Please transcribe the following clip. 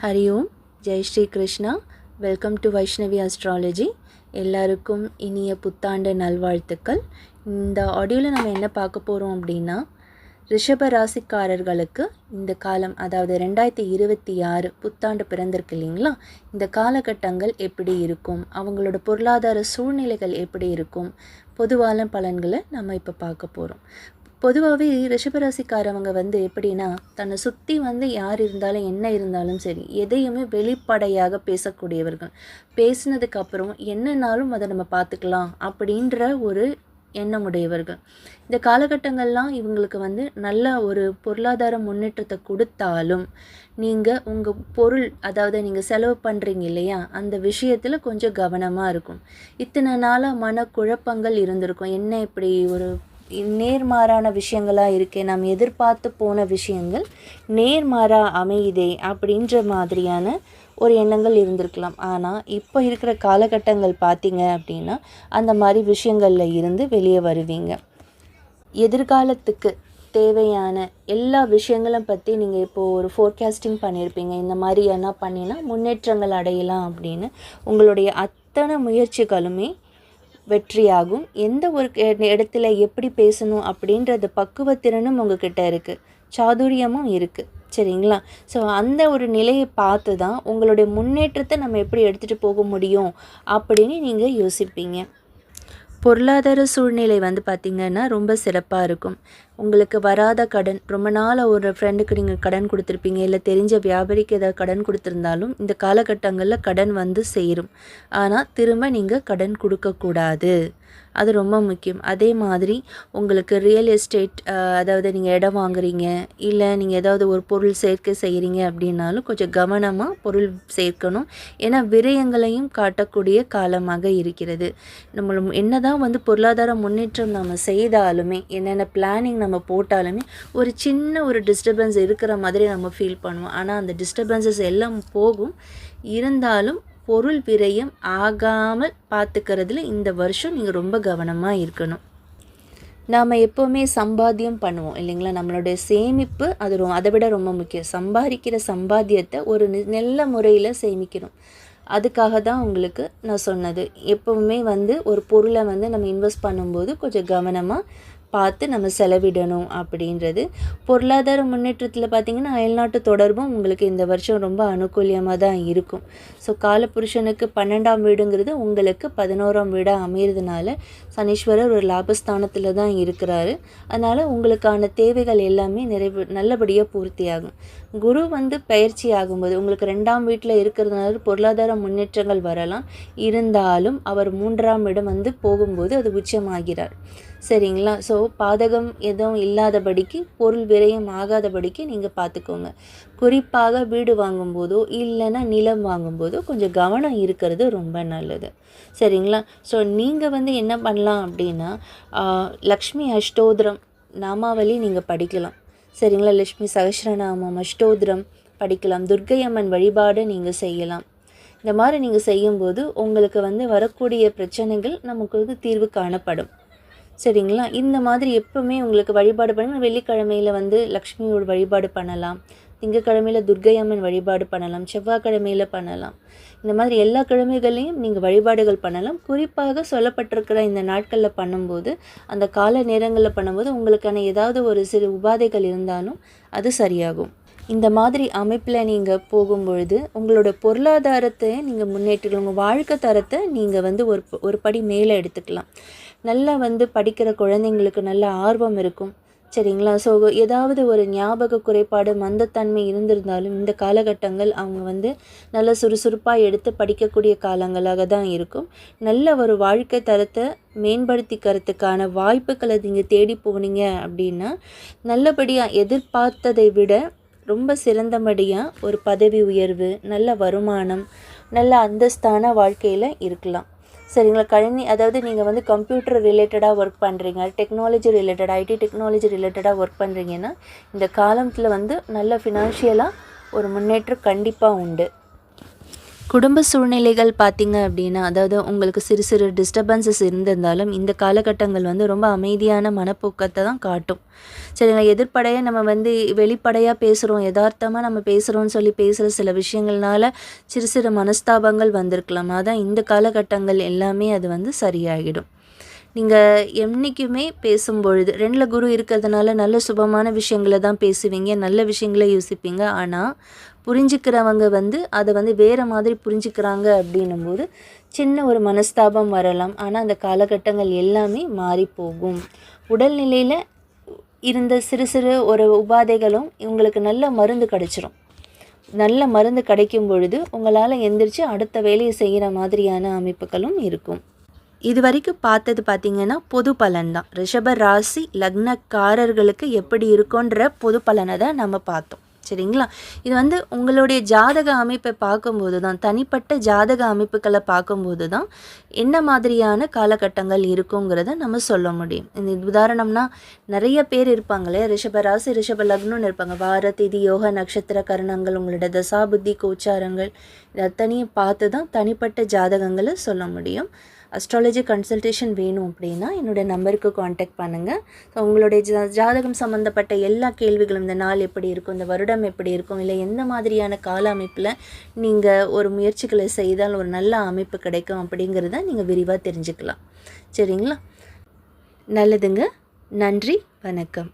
Hari Om. Jai Shri Krishna. Welcome to Vaishnavi astrology எல்லாருக்கும் இனிய புத்தாண்டு நல்வாழ்த்துக்கள். இந்த ஆடியோவில் நம்ம என்ன பார்க்க போகிறோம் அப்படின்னா ரிஷப ராசிக்காரர்களுக்கு இந்த காலம் அதாவது ரெண்டாயிரத்தி இருபத்தி ஆறு புத்தாண்டு பிறந்திருக்கு இல்லைங்களா? இந்த காலகட்டங்கள் எப்படி இருக்கும்? அவங்களோட பொருளாதார சூழ்நிலைகள் எப்படி இருக்கும்? பொதுவான பலன்களை நம்ம இப்போ பார்க்க போகிறோம் பொதுவாகவே ரிஷபராசிக்காரவங்க வந்து எப்படின்னா தன்னை சுற்றி வந்து யார் இருந்தாலும் என்ன இருந்தாலும் சரி எதையுமே வெளிப்படையாக பேசக்கூடியவர்கள். பேசினதுக்கு அப்புறம் என்னன்னாலும் அதை நம்ம பார்த்துக்கலாம் அப்படின்ற ஒரு எண்ணமுடையவர்கள் இந்த காலகட்டங்கள்லாம் இவங்களுக்கு வந்து நல்ல ஒரு பொருளாதார முன்னேற்றத்தை கொடுத்தாலும் நீங்கள் உங்கள் பொருள் அதாவது நீங்கள் செலவு பண்ணுறீங்க இல்லையா அந்த விஷயத்தில் கொஞ்சம் கவனமாக இருக்கும். இத்தனை நாளாக மனக்குழப்பங்கள் இருந்திருக்கும். என்ன இப்படி ஒரு நேர்மாறான விஷயங்களாக இருக்கே நாம் எதிர்பார்த்து போன விஷயங்கள் நேர்மாறாக அமையுதே அப்படின்ற மாதிரியான ஒரு எண்ணங்கள் இருந்திருக்கலாம். ஆனால் இப்போ இருக்கிற காலகட்டங்கள் பார்த்தீங்க அப்படின்னா அந்த மாதிரி விஷயங்களில் இருந்து வெளியே வருவீங்க. எதிர்காலத்துக்கு தேவையான எல்லா விஷயங்களும் பற்றி நீங்கள் இப்போது ஒரு ஃபோர்காஸ்டிங் பண்ணியிருப்பீங்க இந்த மாதிரி என்ன பண்ணினா முன்னேற்றங்கள் அடையலாம் அப்படின்னு உங்களுடைய அத்தனை முயற்சிகளுமே வெற்றியாகும். எந்த ஒரு இடத்துல எப்படி பேசணும் அப்படின்றது பக்குவத்திறனும் உங்ககிட்ட இருக்குது சாதுரியமும் இருக்குது சரிங்களா? ஸோ அந்த ஒரு நிலையை பார்த்து தான் உங்களுடைய முன்னேற்றத்தை நம்ம எப்படி எடுத்துகிட்டு போக முடியும் அப்படின்னு நீங்கள் யோசிப்பீங்க. பொருளாதார சூழ்நிலை வந்து பார்த்திங்கன்னா ரொம்ப சிறப்பாக இருக்கும். உங்களுக்கு வராத கடன் ரொம்ப நாளாக ஒரு ஃப்ரெண்டுக்கு நீங்கள் கடன் கொடுத்துருப்பீங்க இல்லை தெரிஞ்ச வியாபாரிக்கு ஏதாவது கடன் கொடுத்துருந்தாலும் இந்த காலகட்டங்களில் கடன் வந்து சேரும். ஆனால் திரும்ப நீங்கள் கடன் கொடுக்கக்கூடாது அது ரொம்ப முக்கியம். அதே மாதிரி உங்களுக்கு ரியல் எஸ்டேட் அதாவது நீங்கள் இடம் வாங்குறீங்க இல்லை நீங்கள் ஏதாவது ஒரு பொருள் சேர்க்கை செய்கிறீங்க அப்படின்னாலும் கொஞ்சம் கவனமாக பொருள் சேர்க்கணும். ஏன்னா விரயங்களையும் காட்டக்கூடிய காலமாக இருக்கிறது. நம்ம என்ன தான் வந்து பொருளாதார முன்னேற்றம் நம்ம செய்தாலுமே என்னென்ன பிளானிங் நம்ம போட்டாலுமே ஒரு சின்ன ஒரு டிஸ்டர்பன்ஸ் இருக்கிற மாதிரி நம்ம ஃபீல் பண்ணுவோம். ஆனால் அந்த டிஸ்டர்பன்சஸ் எல்லாம் போகும். இருந்தாலும் பொருள் விரயம் ஆகாமல் பார்த்துக்கிறதுல இந்த வருஷம் நீங்கள் ரொம்ப கவனமாக இருக்கணும். நாம் எப்போவுமே சம்பாத்தியம் பண்ணுவோம் இல்லைங்களா? நம்மளுடைய சேமிப்பு அது ரொ அதை விட ரொம்ப முக்கியம். சம்பாதிக்கிற சம்பாத்தியத்தை ஒரு நல்ல முறையில் சேமிக்கணும். அதுக்காக தான் உங்களுக்கு நான் சொன்னது. எப்போவுமே வந்து ஒரு பொருளை வந்து நம்ம இன்வெஸ்ட் பண்ணும்போது கொஞ்சம் கவனமாக பார்த்து நம்ம செலவிடணும் அப்படின்றது. பொருளாதார முன்னேற்றத்தில் பார்த்திங்கன்னா அயல்நாட்டு தொடர்பும் உங்களுக்கு இந்த வருஷம் ரொம்ப அனுகூலியமாக தான் இருக்கும். ஸோ காலபுருஷனுக்கு பன்னெண்டாம் வீடுங்கிறது உங்களுக்கு பதினோராம் வீடாக அமையிறதுனால சனீஸ்வரர் ஒரு லாபஸ்தானத்தில் தான் இருக்கிறாரு. அதனால் உங்களுக்கான தேவைகள் எல்லாமே நிறைவு நல்லபடியாக பூர்த்தியாகும். குரு வந்து பயிற்சி ஆகும்போது உங்களுக்கு ரெண்டாம் வீட்டில் இருக்கிறதுனால பொருளாதார முன்னேற்றங்கள் வரலாம். இருந்தாலும் அவர் மூன்றாம் இடம் வந்து போகும்போது அது உச்சமாகிறார். சரிங்களா? ஸோ பாதகம் எதுவும் இல்லாதபடிக்கு பொருள் விரயம் ஆகாதபடிக்கு நீங்கள் பார்த்துக்கோங்க குறிப்பாக வீடு வாங்கும்போதோ இல்லைன்னா நிலம் வாங்கும்போதோ கொஞ்சம் கவனம் இருக்கிறது ரொம்ப நல்லது. சரிங்களா? ஸோ நீங்கள் வந்து என்ன பண்ணலாம் அப்படின்னா லக்ஷ்மி அஷ்டோதரம் நாமாவளி நீங்கள் படிக்கலாம். சரிங்களா? லக்ஷ்மி சகஸ்ரநாமம் அஷ்டோதரம் படிக்கலாம். துர்க்கை அம்மன் வழிபாடு நீங்கள் செய்யலாம். இந்த மாதிரி நீங்கள் செய்யும்போது உங்களுக்கு வந்து வரக்கூடிய பிரச்சனைகள் நமக்கு வந்து தீர்வு காணப்படும். சரிங்களா? இந்த மாதிரி எப்பவுமே உங்களுக்கு வழிபாடு பண்ணுங்கள் வெள்ளிக்கிழமையில் வந்து லக்ஷ்மியோட வழிபாடு பண்ணலாம். திங்கக்கிழமையில் துர்கை அம்மன் வழிபாடு பண்ணலாம். செவ்வாய்க்கிழமையில் பண்ணலாம். இந்த மாதிரி எல்லா கிழமைகளையும் நீங்கள் வழிபாடுகள் பண்ணலாம். குறிப்பாக சொல்லப்பட்டிருக்கிற இந்த நாட்களில் பண்ணும்போது அந்த கால நேரங்களில் பண்ணும்போது உங்களுக்கான ஏதாவது ஒரு சிறு உபாதைகள் இருந்தாலும் அது சரியாகும். இந்த மாதிரி அமைப்பில் நீங்கள் போகும்பொழுது உங்களோட பொருளாதாரத்தை நீங்கள் முன்னேற்றிக்கலாம் உங்கள் வாழ்க்கை தரத்தை நீங்கள் வந்து ஒரு ஒரு படி மேலே எடுத்துக்கலாம். நல்லா வந்து படிக்கிற குழந்தைங்களுக்கு நல்ல ஆர்வம் இருக்கும். சரிங்களா? ஸோ ஏதாவது ஒரு ஞாபக குறைபாடு மந்தத்தன்மை இருந்திருந்தாலும் இந்த காலகட்டங்கள் அவங்க வந்து நல்ல சுறுசுறுப்பாக எடுத்து படிக்கக்கூடிய காலங்களாக தான் இருக்கும். நல்ல ஒரு வாழ்க்கை தரத்தை மேம்படுத்திக்கிறதுக்கான வாய்ப்புகளை நீங்கள் தேடி போனீங்க அப்படின்னா நல்லபடியாக எதிர்பார்த்ததை விட ரொம்ப சிறந்தபடியாக ஒரு பதவி உயர்வு நல்ல வருமானம் நல்ல அந்தஸ்தான வாழ்க்கையில் இருக்கலாம். சரிங்களா? கணினி அதாவது நீங்கள் வந்து கம்ப்யூட்டர் ரிலேட்டடாக ஒர்க் பண்ணுறீங்க டெக்னாலஜி ரிலேட்டடாக ஐடி டெக்னாலஜி ரிலேட்டடாக ஒர்க் பண்ணுறீங்கன்னா இந்த காலத்தில் வந்து நல்ல ஃபினான்ஷியலாக ஒரு முன்னேற்றம் கண்டிப்பாக உண்டு. குடும்ப சூழ்நிலைகள் பார்த்திங்க அப்படின்னா அதாவது உங்களுக்கு சிறு சிறு டிஸ்டர்பன்சஸ் இருந்திருந்தாலும் இந்த காலகட்டங்கள் வந்து ரொம்ப அமைதியான மனப்போக்கத்தை தான் காட்டும். சரிங்களா எதிர்ப்படையாக நம்ம வந்து வெளிப்படையாக பேசுகிறோம் யதார்த்தமாக நம்ம பேசுகிறோம்னு சொல்லி பேசுகிற சில விஷயங்கள்னால சிறு சிறு மனஸ்தாபங்கள் வந்திருக்கலாம். அதான் இந்த காலகட்டங்கள் எல்லாமே அது வந்து சரியாகிடும் நீங்கள் என்றைக்குமே பேசும்பொழுது ரெண்டில் குரு இருக்கிறதுனால நல்ல சுபமான விஷயங்களை தான் பேசுவீங்க நல்ல விஷயங்களை யோசிப்பீங்க. ஆனால் புரிஞ்சுக்கிறவங்க வந்து அதை வந்து வேறு மாதிரி புரிஞ்சுக்கிறாங்க அப்படின்னும் போது சின்ன ஒரு மனஸ்தாபம் வரலாம். ஆனால் அந்த காலகட்டங்கள் எல்லாமே மாறி போகும். உடல்நிலையில் இருந்த சிறு சிறு ஒரு உபாதைகளும் உங்களுக்கு நல்ல மருந்து கிடச்சிரும். நல்ல மருந்து கிடைக்கும் பொழுது உங்களால் எந்திரிச்சு அடுத்த வேலையை செய்கிற மாதிரியான அமைப்புகளும் இருக்கும். இது வரைக்கும் பார்த்தது பார்த்திங்கன்னா பொது பலன் தான். ரிஷப ராசி லக்னக்காரர்களுக்கு எப்படி இருக்குன்ற பொது பலனை தான் நம்ம பார்த்தோம். சரிங்களா? இது வந்து உங்களுடைய ஜாதக அமைப்பை பார்க்கும்போது தான் தனிப்பட்ட ஜாதக அமைப்புகளை பார்க்கும்போது தான் என்ன மாதிரியான காலகட்டங்கள் இருக்குங்கிறத நம்ம சொல்ல முடியும். இந்த உதாரணம்னா நிறைய பேர் இருப்பாங்களே ரிஷபராசி ரிஷப லக்னம்னு இருப்பாங்க. வார திதி யோக நட்சத்திர கரணங்கள் உங்களோட தசாபுத்தி கோச்சாரங்கள் இது அத்தனையும் பார்த்து தான் தனிப்பட்ட ஜாதகங்களை சொல்ல முடியும். அஸ்ட்ராலஜி கன்சல்டேஷன் வேணும் அப்படின்னா என்னோடய நம்பருக்கு காண்டாக்ட் பண்ணுங்கள் ஸோ உங்களுடைய ஜா ஜாதகம் சம்மந்தப்பட்ட எல்லா கேள்விகளும் இந்த நாள் எப்படி இருக்கும் இந்த வருடம் எப்படி இருக்கும் இல்லை எந்த மாதிரியான கால அமைப்பில் நீங்கள் ஒரு முயற்சிகளை செய்தால் ஒரு நல்ல அமைப்பு கிடைக்கும் அப்படிங்கிறத நீங்கள் விரிவாக தெரிஞ்சுக்கலாம். சரிங்களா? நல்லதுங்க. நன்றி. வணக்கம்.